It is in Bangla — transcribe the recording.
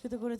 পুরস্কৃত করেছে।